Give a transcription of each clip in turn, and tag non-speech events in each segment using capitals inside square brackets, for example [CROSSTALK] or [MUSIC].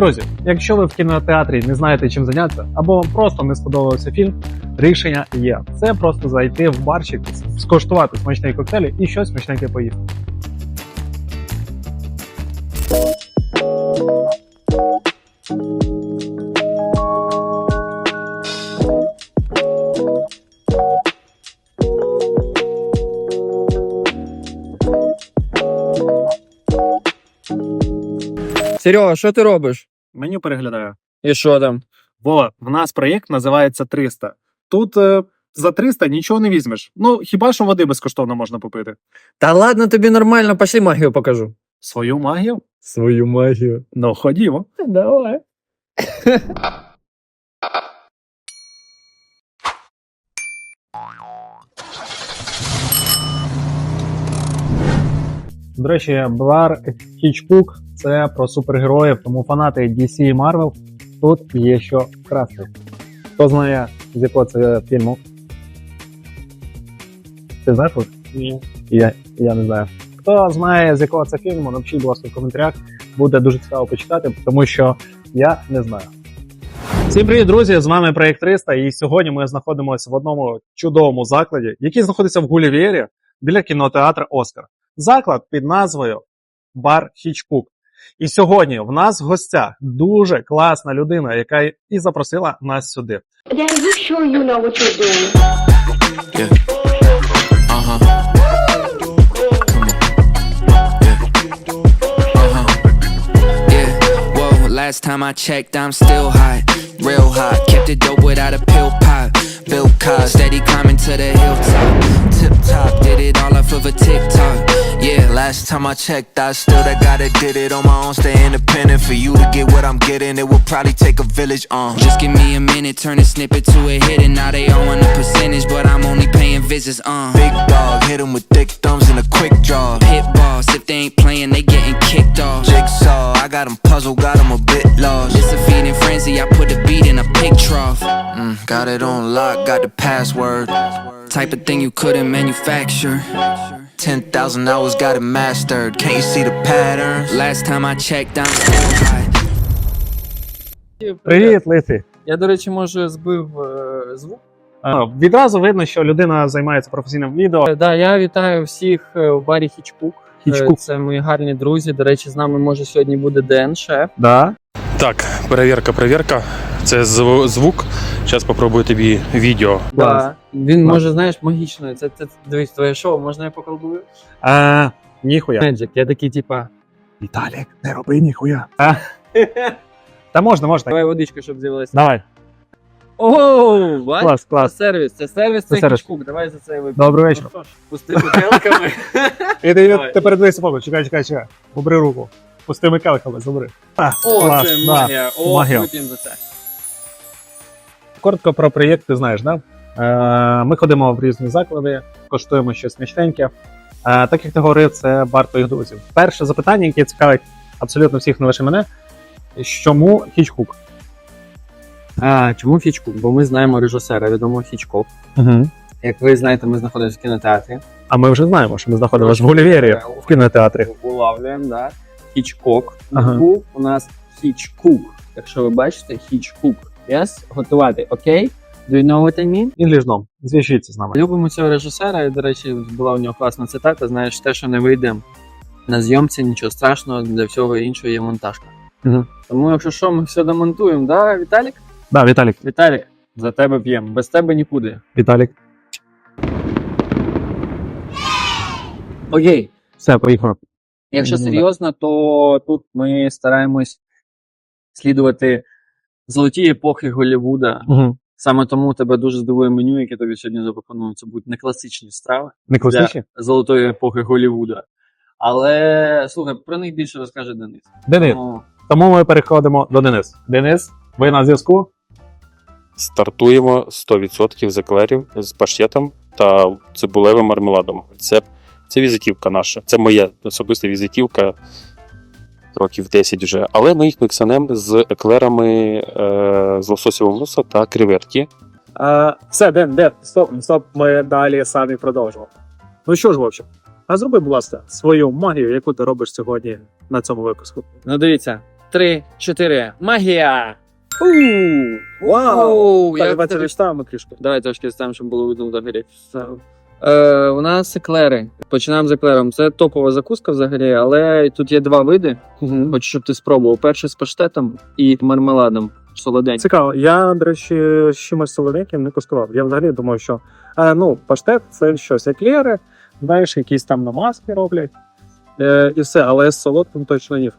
Друзі, якщо ви в кінотеатрі не знаєте чим зайнятися, або вам просто не сподобався фільм, рішення є. Це просто зайти в барчик, скоштувати смачні коктейлі і щось смачненьке поїсти. Серега, що ти робиш? Меню переглядаю. І що там? Вова, в нас проєкт називається 300. Тут е, за 300 нічого не візьмеш. Ну, хіба що води безкоштовно можна попити. Та ладно, тобі нормально, пошли магію покажу. Свою магію? Свою магію. Ну, ходімо. Давай. [LAUGHS] До речі, бар Хічкук це про супергероїв, тому фанати DC і Marvel тут є що красти. Хто знає, з якого це фільму? Ти знаєш? Ні. Я, я не знаю. Хто знає, з якого це фільму, напишіть, будь ласка, в коментарях. Буде дуже цікаво почитати, тому що я не знаю. Всім привіт, друзі! З вами проект 300, і сьогодні ми знаходимося в одному чудовому закладі, який знаходиться в Гулівєрі біля кінотеатру Оскар. Заклад під назвою Бар Хічкук. І сьогодні в нас в гостях дуже класна людина, яка і запросила нас сюди. Uh. Uh last time I checked, I'm still hot. Real hot. Kept it dope without a pill pop. Bill Cos, steady climbing to the hilltop. Tip top, did it all off of a TikTok. Yeah, last time I checked, I still guy that did it on my own. Stay independent. For you to get what I'm getting, it will probably take a village. Uh. Just give me a minute, turn a snippet to a hit, and now they all want a percentage, but I'm only paying visits. Uh. Big dog, hit 'em with thick thumbs and a quick draw. Hit boss, if they ain't playing, they getting kicked off. Jigsaw, I got 'em puzzled, got 'em a bit lost. It's a feeding frenzy, I put a beat in a trough. Mm, got it on lock, got the password. Type of thing you couldn't manufacture. 10,000 hours, got it mastered. Can't you see the patterns? Last time I checked, I'm still. Привіт, Лисий! Я, до речі, може, збив е, звук. А, Відразу видно, що людина займається професійним відео. Е, Да, я вітаю всіх е, в барі Хічкук. Е, Хічкук. Це мої гарні друзі. До речі, з нами може сьогодні буде Ден, шеф. Да. Так, перевірка, перевірка. Це зв- звук. Зараз попробую тобі відео. Да. Він може, знаєш, магічно. Це, це дивись, твоє шоу, можна я поколдую? А, ніхуя. Меджик, я такий, типа. Віталік, не роби ніхуя. А. [LAUGHS] Та можна, можна. Давай водичку, щоб з'явилася. Давай. О, бач? Клас, Це клас. сервіс, це сервіс, Це це сервіс. Хічкук. Давай за це вип'ємо. Добрий вечір. Ну що ж, Пусти бутилками. І ти тепер дивися. Чекай, чекай, чекай. Побери руку. Пустими келихами, забери. А, О, клас, це да. магія. О, Магія. вип'ємо за це. Коротко про проєкт, ти знаєш, да? Е, ми ходимо в різні заклади, коштуємо щось смачненьке. Е, так як ти говорив, це бар твоїх друзів. Перше запитання, яке цікавить абсолютно всіх, не лише мене. Чому Хічкук? А, чому Хічкук? Бо ми знаємо режисера, відомого Хічкок. Угу. Як ви знаєте, ми знаходимося в кінотеатрі. А ми вже знаємо, що ми знаходимося в Гулівері в кінотеатрі. Улавлюємо, да. Хічкок. Ага. У нас Хічкук. Якщо ви бачите, Хічкук. Yes? Готувати, окей? Do you know what I mean? Інгліжном. Зв'яжіться з нами. Любимо цього режисера, і, до речі, була у нього класна цитата. Знаєш, те, що не вийде на зйомці, нічого страшного, для всього іншого є монтажка. Мгм. Тому, якщо що, ми все демонтуємо, да, Віталік? Да, Віталік. Віталік, за тебе п'ємо. Без тебе нікуди. Віталік. Окей. Все, поїхали. Якщо Ну, серйозно, то тут ми стараємось слідувати золотій епохи Голлівуда. Угу. Саме тому тебе дуже здивує меню, яке тобі сьогодні запропоную. Це будуть не класичні страви Не класичні? для золотої епохи Голлівуда. Але слухай, про них більше розкаже Денис. Денис. Тому Тому ми переходимо до Денис. Денис, ви на зв'язку? Стартуємо 100% з еклерів з паштетом та цибулевим мармеладом. Це, це візитівка наша. Це моя особиста візитівка. Років 10 вже. Але ми їх міксанем з еклерами е, з лососівого муса та креветки. А, все, Ден, Ден, стоп, стоп, ми далі самі продовжимо. Ну що ж, Вовчик, а зроби, будь ласка, свою магію, яку ти робиш сьогодні на цьому випуску. ну дивіться, три, чотири. Магія! Вау! Оу, Так, давайте листаємо трішки. Давай трошки ставимо, щоб було видно взагалі. Е, у нас еклери. Починаємо з еклером. Це топова закуска взагалі, але тут є два види. Хочу, щоб ти спробував. Перший з паштетом і мармеладом. Солоденький. Цікаво. Я, до речі, з чимось солоденьким не куштував. Я взагалі думав, що е, ну, паштет це щось еклери, знаєш, якісь там намазки роблять. Е, і все, але з солодким точно ні.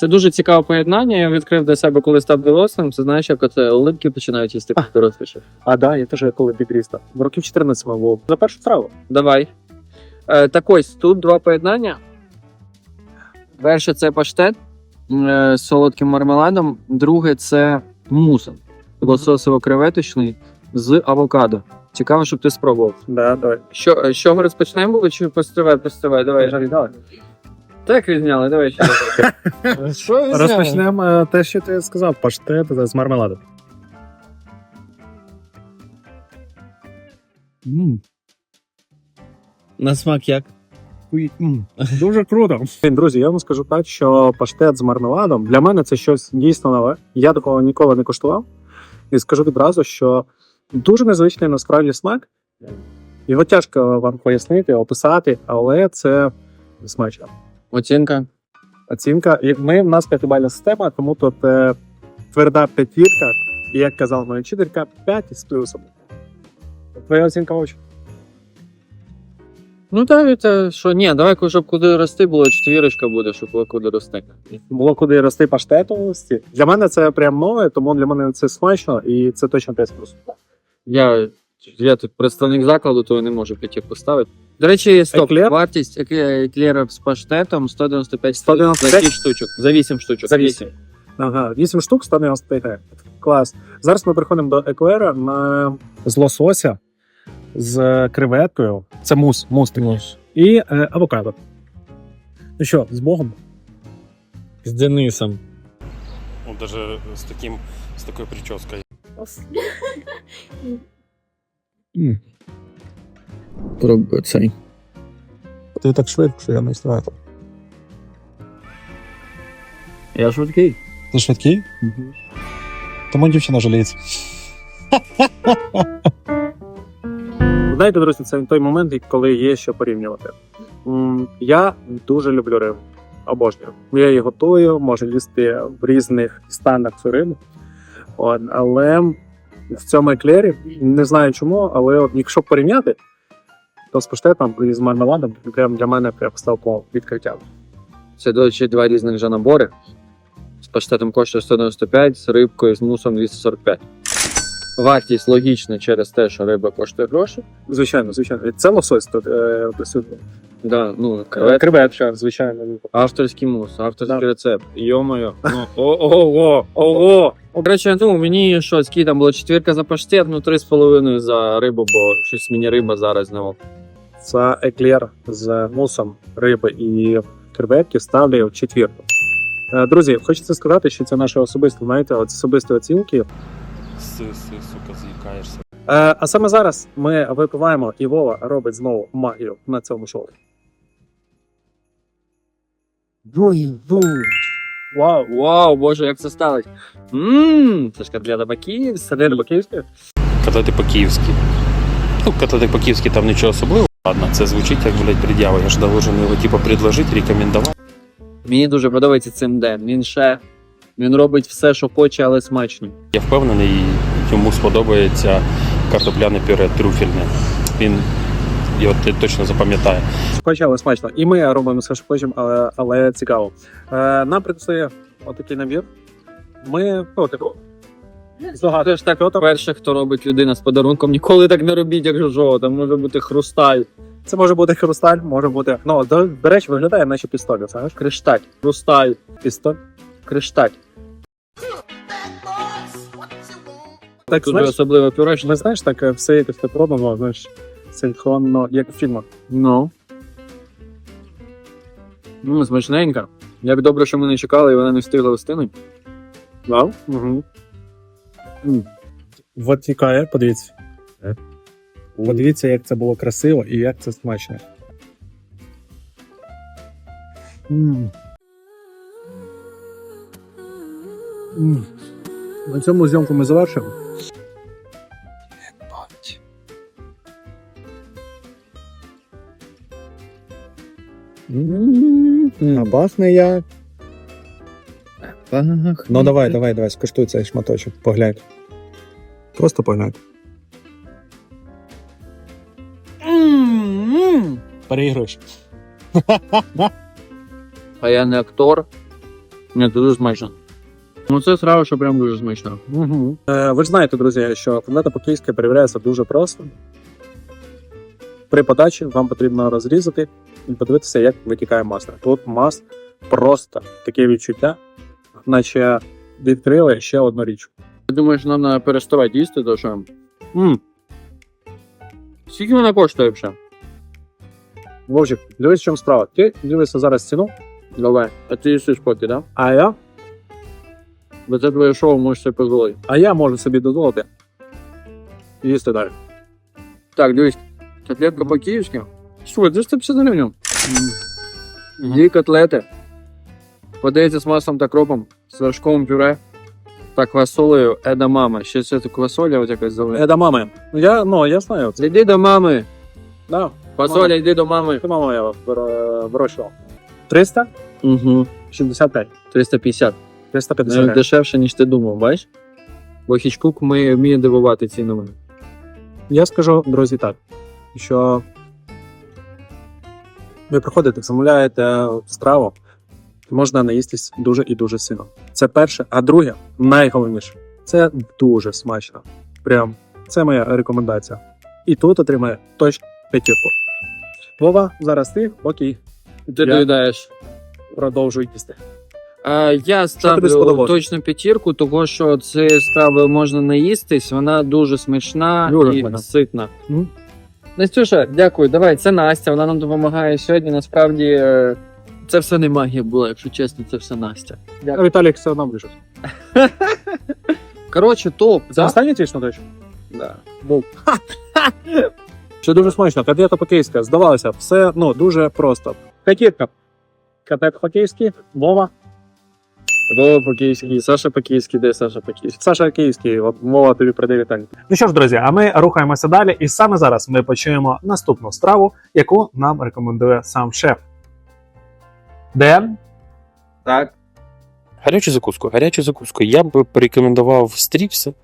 Це дуже цікаве поєднання. Я відкрив для себе, коли став дорослим. Це знаєш, як оце оливки починають їсти коли доросліше. А да, я теж коли підріста. В років 14 був. За першу страву. Давай. Е, так ось тут два поєднання. Перше це паштет е, з солодким мармеладом, друге це мусом. Лососово-креветочний з авокадо. Цікаво, щоб ти спробував. Да, давай. Що, е, з чого розпочнемо? Чи постривай, постривай, давай. Жарі, давай. Так відняли, давай ще. [LAUGHS] Що відзняли? Розпочнемо е, те, що ти сказав, паштет з мармеладом. На смак як? Дуже круто. [LAUGHS] Друзі, я вам скажу так, що паштет з мармеладом для мене це щось дійсно нове. Я такого ніколи не куштував. І скажу відразу, що дуже незвичний насправді смак. Його тяжко вам пояснити, описати, але це смачно. Оцінка. Оцінка. І ми в нас п'ятибальна система, тому тут е, тверда п'ятірка, і як казав моя вчителька, 5 з плюсом. Твоя оцінка очі. Ну так, це що, ні, давай, щоб куди рости, було четвірочка буде, щоб було куди рости. було куди рости паштету. Для мене це прям нове, тому для мене це смачно і це точно 5 плюс. Я, я тут представник закладу, то я не можу п'ятірку поставити. До речі, стоп, Еклер? вартість екле- еклера з паштетом 195 195? за 6 штучок. За 8 штучок. За 8. Ага, 8 штук 195 гривень. Клас. Зараз ми приходимо до еклера на з лосося з креветкою. Це мус, мус такий. І е, авокадо. Ну що, з Богом? З Денисом. Ну, даже з таким, з такою прическою. [LAUGHS] Пробую цей. Ти так швидко, що я не встигаю. Я швидкий. Ти швидкий? Тому дівчина жаліється. Знаєте, друзі, це той момент, коли є що порівнювати. Я дуже люблю рибу. Обожнюю. Я її готую, можу їсти в різних станах цю рибу. От, але в цьому еклері не знаю чому, але от, якщо порівняти, то з паштетом і з мармеладом прям для мене прям став по відкриттям. Це, до речі, два різних вже набори. З паштетом коштує 195, з рибкою з мусом 245. Вартість логічна через те, що риба коштує гроші. Звичайно, звичайно. Це лосось тут е, присутній. Да, ну, Кревет, креветка, звичайно. Авторський мус, авторський Да. рецепт. Йо-моє. Ну, [LAUGHS] ого, ого. До речі, ну мені що, скільки там було четвірка за паштет, ну три з половиною за рибу, бо щось мені риба зараз не ок. Це еклер з мусом риби і креветки ставлю в четвірку. Е, Друзі, хочеться сказати, що це наше особисте, знаєте, от особисті оцінки. Си, си, сука, з'їкаєшся. Е, А саме зараз ми випиваємо, і Вова робить знову магію на цьому шоу. Вау! Вау, боже, як це ставить. Ммм, це ж котлета баків, Садир Баківський? Котлети по-київськи. Ну, котлети по-київськи там нічого особливого. Ладно, це звучить як, блядь, пред'ява. Я ж должен його, типу, предложити, рекомендувати. Мені дуже подобається цим ден. Він шеф. Він робить все, що хоче, але смачно. Я впевнений, йому сподобається картопляне пюре трюфельне. Він його ти точно запам'ятає. Хоче, але смачно. І ми робимо все, що хочемо, але, але цікаво. Е, нам предстоє отакий набір. Ми, ну, типу, ж так, перше, хто робить людина з подарунком, ніколи так не робіть, як жожо. Там може бути хрусталь, це може бути хрусталь, може бути. Ну, до, до речі, виглядає, наче пістоль, знаєш? кришталь, хрусталь, Пістоль. кришталь. Так, Дуже знаєш, особливе пюрешня. ми знаєш, так е, все якось так робимо, знаєш, синхронно, як в фільмах. Ну. Ну, смачненька. Як добре, що ми не чекали, і вона не встигла встигнути. Вау? Угу. Вот тікає, подивіться. Подивіться, як це було красиво і як це смачно. М. На цьому зйомку ми завершимо. А пахне як. Ну давай, давай, давай, скуштуй цей шматочок, поглянь. Просто поглянь. Переігруєш. А я не актор. Ні, це дуже смачно. Ну це сразу, що прям дуже смачно. Угу. Е, ви ж знаєте, друзі, що котлета по-київськи перевіряється дуже просто. При подачі вам потрібно розрізати подивитися, як витікає масло. Тут мас просто таке відчуття, наче відкрили ще одну річ. Ти думаєш, нам треба переставати їсти, то що? М, Скільки вона коштує взагалі? Вовчик, дивись, в чому справа. Ти дивишся зараз ціну, Давай. А ти їсиш поки, да? а я, Бо це твоє шоу можеш собі дозволити. а я можу собі дозволити їсти далі. Так, дивись. Котлетка по-київськи. Слухай, 250 гривень. Дві котлети. Подається з маслом та кропом, з вершковим пюре та квасолею Еда Мама. Ще це квасоля ось якась зелена. Е, до мами. Я, ну, я знаю. Це, Іди до мами. да, Квасоля, йди до мами. це мама я вирощував. 365. Угу. 350. 350 Навіть гривень. дешевше, ніж ти думав, бачиш? Бо Хічкук ми вміє дивувати цінами. Я скажу, друзі, так, що ви приходите, замовляєте страву, можна наїстись дуже і дуже сильно. Це перше. А друге, найголовніше, це дуже смачно. Прям це моя рекомендація. І тут отримає точно п'ятірку. Вова, зараз ти, окей, Ти Я- доїдаєш. продовжуй їсти. А, я ставлю точно п'ятірку, тому що це страва можна наїстись, вона дуже смачна Дуже і смачна. ситна. Мгм. Настюша, дякую. Давай, це Настя, вона нам допомагає сьогодні. Насправді е, це все не магія була, якщо чесно, це все Настя. А Віталік все одно ближче. [LAUGHS] Коротше, топ. Да? останній твій шматочок? Да. Що [LAUGHS] дуже смачно, котлета по-київська. Здавалося, все ну, дуже просто. П'ятірка. Котлет по-київськи, Вова. Вова по-київськи, Саша по-київськи, де Саша по-київськи? Саша Київський, от мова тобі придає вітання. Ну що ж, друзі, а ми рухаємося далі, і саме зараз ми почуємо наступну страву, яку нам рекомендує сам шеф. Ден, Так. Гарячу закуску. Гарячу закуску. Я б порекомендував стріпси,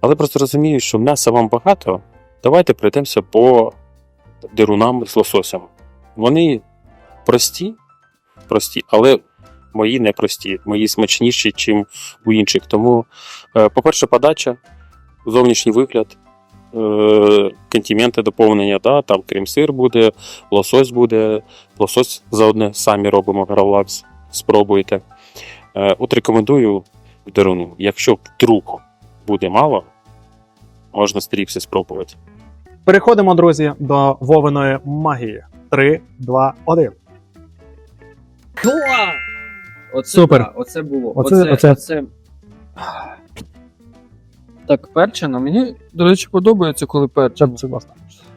але просто розумію, що м'яса вам багато. Давайте пройдемося по дирунам з лососем. Вони прості, прості, але мої не прості, мої смачніші, ніж у інших. Тому, е, по-перше, подача, зовнішній вигляд, е, контименти доповнення, да, там крем-сир буде, лосось буде, лосось заодне самі робимо гравлакс, спробуйте. Е, От рекомендую деруну. Якщо вдруг буде мало, можна стріпси спробувати. переходимо, друзі, до Вовиної магії. 3, 2, 1. Оце, Супер. да, оце було. Оце- Оце, оце. оце. Так, перчено. Мені, до речі, подобається, коли перчено.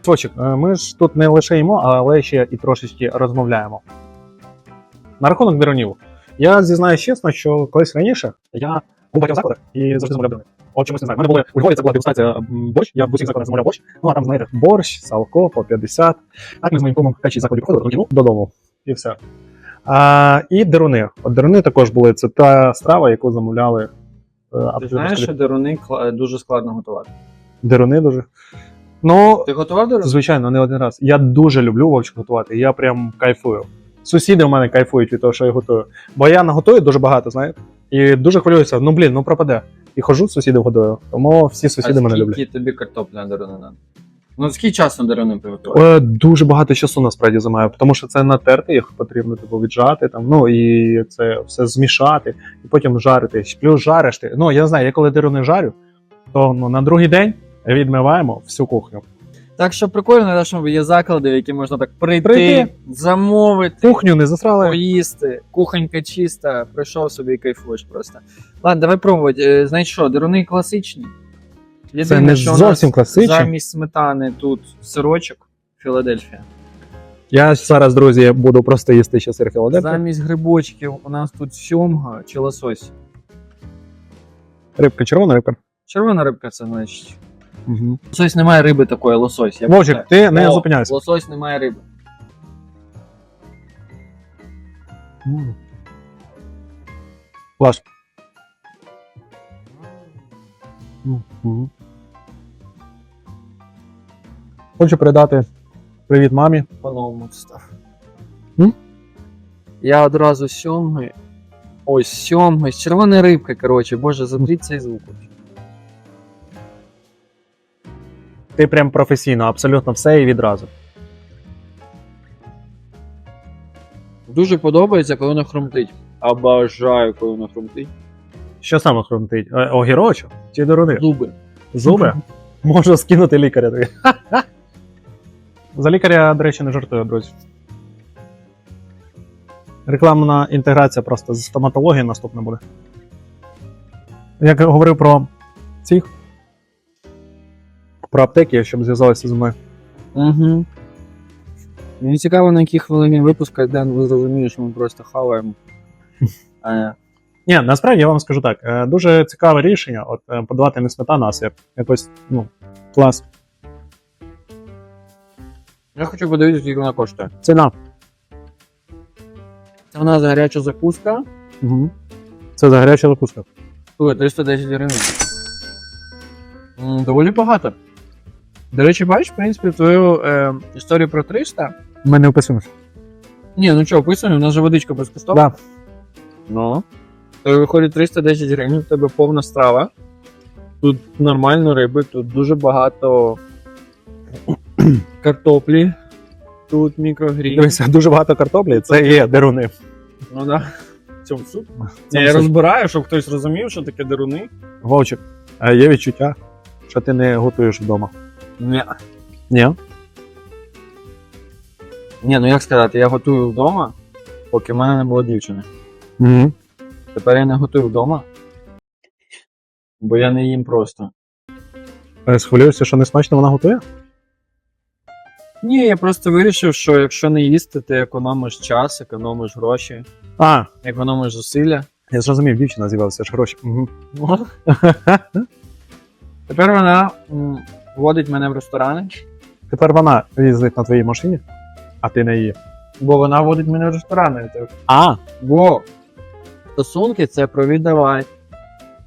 Сочик, е, ми ж тут не лише їмо, але ще і трошечки розмовляємо. На рахунок дерунів. Я зізнаюсь чесно, що колись раніше я був багатьох закладах і завжди замовляв деруни. От чомусь не знаю. У мене були у Львові це була дегустація борщ, я в усіх закладах замовляв борщ. Ну а там, знаєте, борщ, салко по 50. Так ми з моїм кумом п'ять закладів приходили додому. І все. А, і деруни. От деруни також були. Це та страва, яку замовляли. е, Ти знаєш, що деруни дуже складно готувати. Деруни дуже. Ну, Ти готував деруни? Звичайно, не один раз. Я дуже люблю вовчик готувати. Я прям кайфую. Сусіди в мене кайфують від того, що я готую. Бо я наготую дуже багато, знаєте. І дуже хвилююся. Ну блін, ну пропаде. І хожу сусідів годую. Тому всі сусіди а мене люблять. тобі картопля деруни надо? Ну, скільки часу на деруни приготувати? Е, дуже багато часу насправді займає, тому що це натерти їх потрібно типу, віджати там, ну і це все змішати, і потім жарити. Плюс жариш ти. Ну я знаю, я коли деруни жарю, то ну, на другий день відмиваємо всю кухню. Так що прикольно, що є заклади, в які можна так прийти, Прийти. замовити. Кухню не засрали. поїсти, кухонька чиста, прийшов собі і кайфуєш просто. Ладно, давай пробувати. Е, Знаєш що, деруни класичні. Це не що зовсім нас. Замість сметани тут сирочок Філадельфія. Я зараз, друзі, буду просто їсти ще сир Філадельфія. Замість грибочків у нас тут сьомга чи лосось. Рибка, червона рибка. Червона рибка це значить. Угу. Лосось немає риби такої, лосось. Я Вовчик, ти не О, зупиняйся. Лосось немає риби. М. Клас. Мгм. Хочу передати привіт мамі. По-новому став. М? Я одразу сьомгою. Ось сьомгою. З червона рибка, коротше, боже, заберіть цей звук. Ти прям професійно, абсолютно все і відразу. Дуже подобається, коли воно хрумтить. Обожаю, коли воно хрумтить. Що саме хрумтить? Е, Огірочок чи дорони? Зуби. Зуби? Можу скинути лікаря тобі. [LAUGHS] За лікаря, до речі, не жартую, друзі. Рекламна інтеграція просто з стоматології наступна буде. Як я говорив про цих. Про аптеки, щоб зв'язалися зі мною. Угу. Мені цікаво, на якій хвилині випуска, де ви зрозумієте, що ми просто хаваємо. [LAUGHS] Е, Ні, насправді я вам скажу так. е, Дуже цікаве рішення, от е, подавати не сметана, а сир. Якось, ну, клас. Я хочу подивитися, скільки вона коштує. Ціна. Це у нас гаряча закуска. Угу. Це за гаряча закуска. Ой, 310 гривень. Доволі багато. До речі, бачиш, в принципі, твою е, історію про 300. Ми не вписуємося. Ні, ну що, описано, у нас же водичка безкоштовна. Да. Ну. То виходить 310 гривень, в тебе повна страва. Тут нормально риби, тут дуже багато картоплі. Тут мікрогрін. Дивися, дуже багато картоплі, це є деруни. Ну да. Цьому суп. Це Я все. розбираю, щоб хтось розумів, що таке деруни. Вовчик, а є відчуття, що ти не готуєш вдома. Ні. Ні? Ні, ну як сказати, я готую вдома, поки в мене не було дівчини. Угу. Тепер я не готую вдома. Бо я не їм просто. Е, Схвилюєшся, що не смачно вона готує? Ні, я просто вирішив, що якщо не їсти, ти економиш час, економиш гроші, А, економиш зусилля. я зрозумів, дівчина з'явилася ж гроші. Угу. [LAUGHS] Тепер вона м, водить мене в ресторани, Тепер вона їздить на твоїй машині, а ти на її. бо вона водить мене в ресторани. А, Бо стосунки це про віддавати,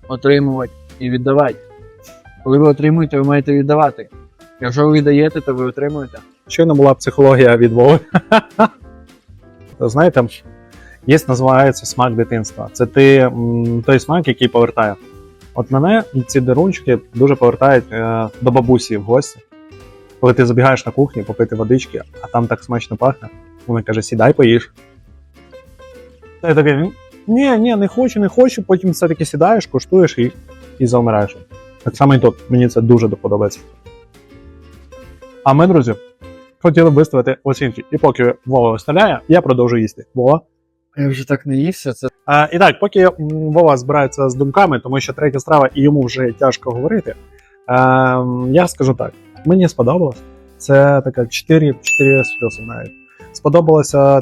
отримувати і віддавати. Коли ви отримуєте, ви маєте віддавати. Якщо ви віддаєте, то ви отримуєте. Щойно була психологія від. [LAUGHS] Знаєте, є називається смак дитинства. Це ти, той смак, який повертає. От мене ці дерунчики дуже повертають е, до бабусі в гості. Коли ти забігаєш на кухню попити водички, а там так смачно пахне, вона каже: сідай, поїж. Та я такий, ні, ні, не хочу, не хочу. Потім все-таки сідаєш, куштуєш і, і завмираєш. Так само і тут. Мені це дуже подобається. А ми, друзі, хотіли б виставити оцінки. І поки Вова виставляє, я продовжую їсти. Вова. Я вже так не ївся, це А, і так, поки Вова збирається з думками, тому що третя страва і йому вже тяжко говорити. А, я скажу так: мені сподобалось. Це така 4, 4 з плюсом навіть. Сподобалося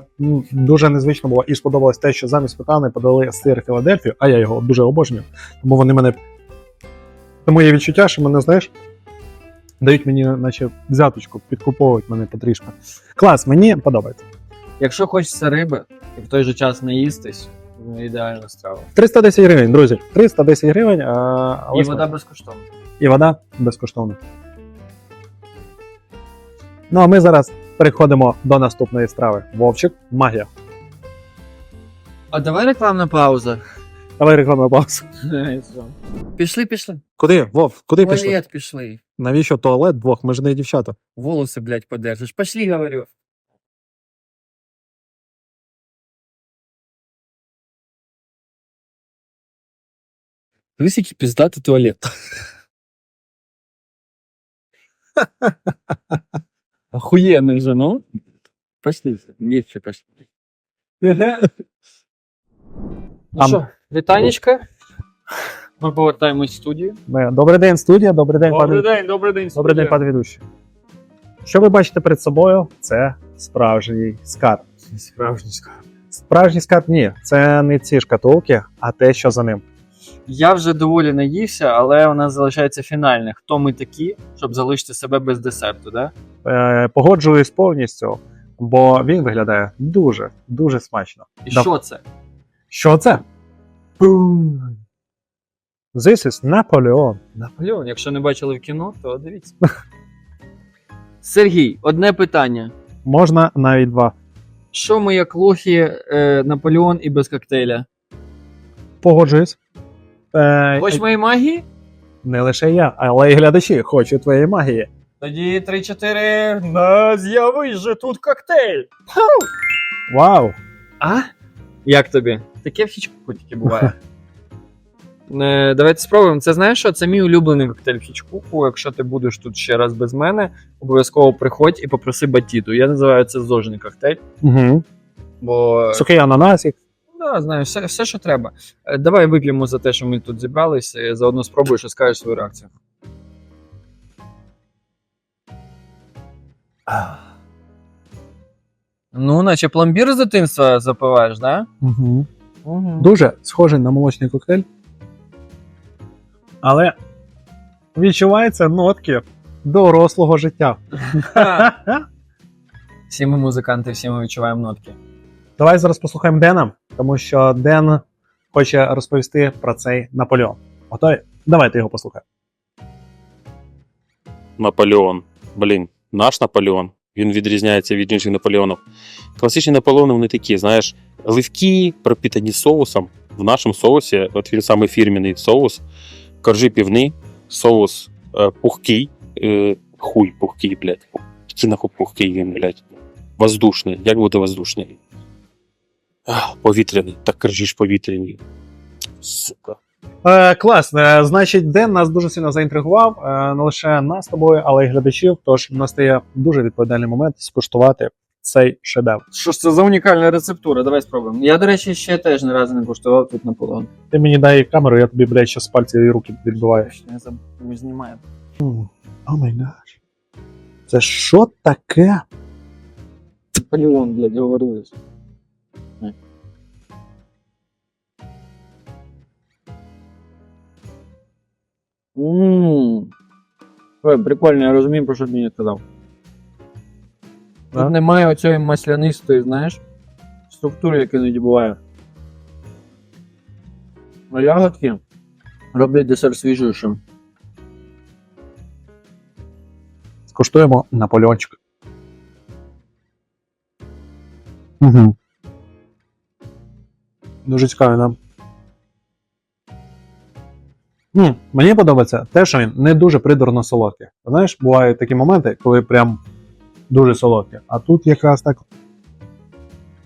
дуже незвично було, і сподобалось те, що замість сметани подали сир Філадельфію, а я його дуже обожнюю. Тому вони мене. Тому є відчуття, що мене, знаєш, дають мені, наче взяточку, підкуповують мене потрішки. Клас, мені подобається. Якщо хочеться риби і в той же час не їстись, ну ідеальна страва. 310 гривень, друзі. 310 гривень, а, І вода безкоштовна. і вода безкоштовна. Ну а ми зараз переходимо до наступної страви. Вовчик, магія. А давай рекламна пауза. Давай рекламну паузу. [LAUGHS] Пішли, пішли. Куди? Вов, куди пішли? Туалет пішли. Навіщо туалет двох? Ми ж не дівчата. Волосы, блядь, подержиш. Пошли, говорю. Дивись, який піздатий туалет. [LAUGHS] Охуєнний же, ну. Пошли, вместе пошли. Ну що, вітанечка. Ми повертаємось в студію. Ми- Добрий день, студія, добрий день, Добрий пане. день, добрий день, Добрий день, пане ведучий. Що ви бачите перед собою? Це справжній скарб. Справжній скарб. Справжній скарб ні, це не ці шкатулки, а те, що за ним. Я вже доволі наївся, але у нас залишається фінальне. Хто ми такі, щоб залишити себе без десерту, да? Е, погоджуюсь повністю, бо він виглядає дуже, дуже смачно. І Да. що це? Що це? Бум. This is Napoleon. Наполеон, якщо не бачили в кіно, то дивіться. [LAUGHS] Сергій, одне питання. Можна навіть два. Що ми як лохи е, Наполеон і без коктейля? Погоджуюсь. Е, Хоч моєї магії? Не лише я, але й глядачі хочуть твоєї магії. Тоді 3-4. На з'явись же тут коктейль. Вау! А? Як тобі? Таке в Хічкуку тільки буває. [LAUGHS] Е, Давайте спробуємо. Це знаєш що? Це мій улюблений коктейль Хічкуку. Якщо ти будеш тут ще раз без мене, обов'язково приходь і попроси батіту. Я називаю це зожний коктейль, Угу. бо Сухий ананасик. да, знаю, все, все, що треба. Е, Давай вип'ємо за те, що ми тут зібралися, і заодно спробуєш і скажеш свою реакцію. Ну, наче пломбір з дитинства запиваєш, да? Угу. Угу. Дуже схожий на молочний коктейль. Але відчуваються нотки дорослого життя. [LAUGHS] Всі ми музиканти, всі ми відчуваємо нотки. Давай зараз послухаємо Дена, тому що Ден хоче розповісти про цей Наполеон. Готові? Давайте його послухаємо. Наполеон. Блін, наш Наполеон. Він відрізняється від інших Наполеонів. Класичні Наполеони вони такі, знаєш, ливкі, пропітані соусом. В нашому соусі, от він самий фірміний соус, коржі півни, соус е, пухкий, е, хуй пухкий, блядь. Який нахуй пухкий він, блядь. Воздушний. Як буде воздушний? Ах, Повітряний. Так коржі ж повітряні. Сука. Е, клас. Е, значить, Ден нас дуже сильно заінтригував. Е, не лише нас з тобою, але й глядачів. Тож настає дуже відповідальний момент скуштувати цей шедевр. Що ж це за унікальна рецептура? Давай спробуємо. Я, до речі, ще теж ні разу не куштував тут Наполеон. Ти мені дай камеру, я тобі, блядь, ще з пальців і руки відбиваю. Я забув, ми знімаємо. О май гаш. Це що таке? Наполеон, блядь, говорилось. Ммм. Ой, прикольно, я розумію, про що ти мені сказав. Да? Тут немає оцієї маслянистої, знаєш, структури, яка іноді буває. А ягодки роблять десерт свіжішим. Скуштуємо Наполеончик. Угу. Дуже цікавий нам. М, мені подобається те, що він не дуже придурно солодкий. Знаєш, бувають такі моменти, коли прям дуже солодкі. А тут якраз так.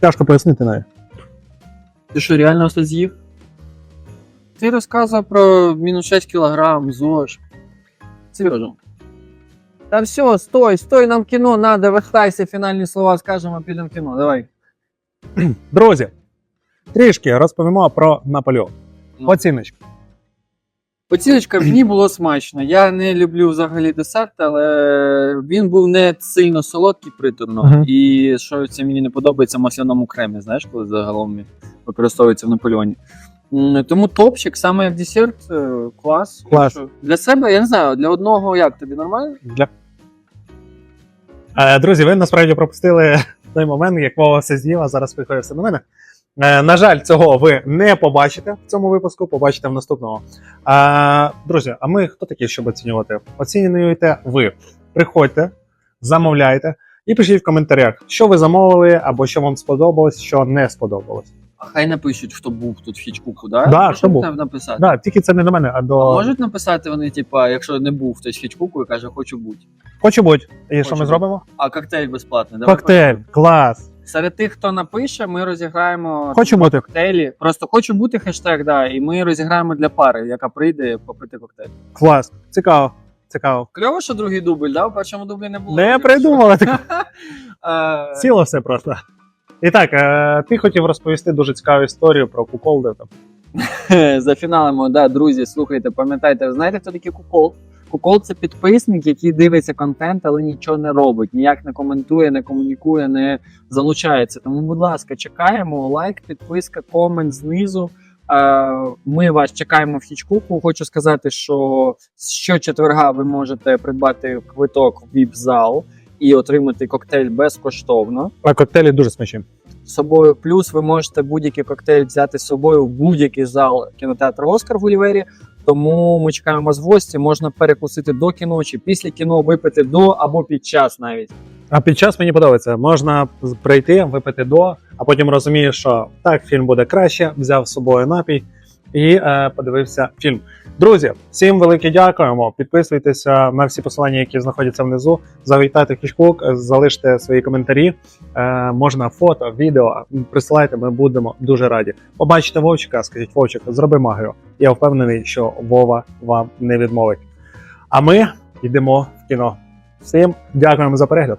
Тяжко пояснити навіть. Ти що, реально все з'їв? Ти розказував про мінус 6 кілограм, ЗОЖ. Сережа. Та все, стой, стой, нам в кіно надо, вертайся, фінальні слова скажемо, підемо в кіно. Давай. Друзі, трішки розповімо про Наполеон. Ну. Оціночка. Оціночка мені було смачно. Я не люблю взагалі десерт, але він був не сильно солодкий приторно. Мгм. І що це мені не подобається в масляному кремі, знаєш, коли загалом використовується в Наполеоні. Тому топчик, саме як десерт, е, клас. Клас. Якщо- Для себе, я не знаю, для одного як тобі нормально? Для... Е, друзі, ви насправді пропустили той момент, як Вова все з'їв, а зараз приходить все на мене. Е, на жаль, цього ви не побачите в цьому випуску, побачите в наступному. Е, друзі, а ми хто такі, щоб оцінювати? Оцінюєте ви. Приходьте, замовляйте і пишіть в коментарях, що ви замовили, або що вам сподобалось, що не сподобалось. А хай напишуть, хто був тут в Хічкуку, да? Да, хто був. написати. Да, тільки це не до мене, а до А можуть написати вони, типа, якщо не був хтось в Хічкуку і каже, хочу бути. хочу бути. І що ми зробимо? А коктейль безплатний. Коктейль, клас. Серед тих, хто напише, ми розіграємо Хочу бути. коктейлі. Просто хочу бути хештег, да, і ми розіграємо для пари, яка прийде попити коктейль. Клас. Цікаво. Цікаво. Кльово, що другий дубль, да? У першому дублі не було. Не придумали [LAUGHS] таке. Е, Сіло все просто. І так, е, ти хотів розповісти дуже цікаву історію про куколди. Там. [LAUGHS] Зафіналимо, да, друзі, слухайте, пам'ятайте, ви знаєте, хто такий кукол? Кукол це підписник, який дивиться контент, але нічого не робить, ніяк не коментує, не комунікує, не залучається. Тому, будь ласка, чекаємо. Лайк, підписка, комент знизу. Е, Ми вас чекаємо в Хічкуку. Хочу сказати, що щочетверга ви можете придбати квиток в віп-зал і отримати коктейль безкоштовно. А коктейлі дуже смачні. З собою плюс ви можете будь-який коктейль взяти з собою в будь-який зал кінотеатру Оскар в Олівері. Тому ми чекаємо з гості. Можна перекусити до кіно чи після кіно випити до або під час навіть. А під час мені подобається, можна прийти, випити до, а потім розумієш, що так, фільм буде краще, взяв з собою напій і е, подивився фільм. Друзі, всім велике дякуємо. Підписуйтеся на всі посилання, які знаходяться внизу. Завітайте в Кішкук, залиште свої коментарі. Е, можна фото, відео. Присилайте, ми будемо дуже раді. Побачите Вовчика, скажіть Вовчик, зроби магію. Я впевнений, що Вова вам не відмовить. А ми йдемо в кіно. Всім дякуємо за перегляд.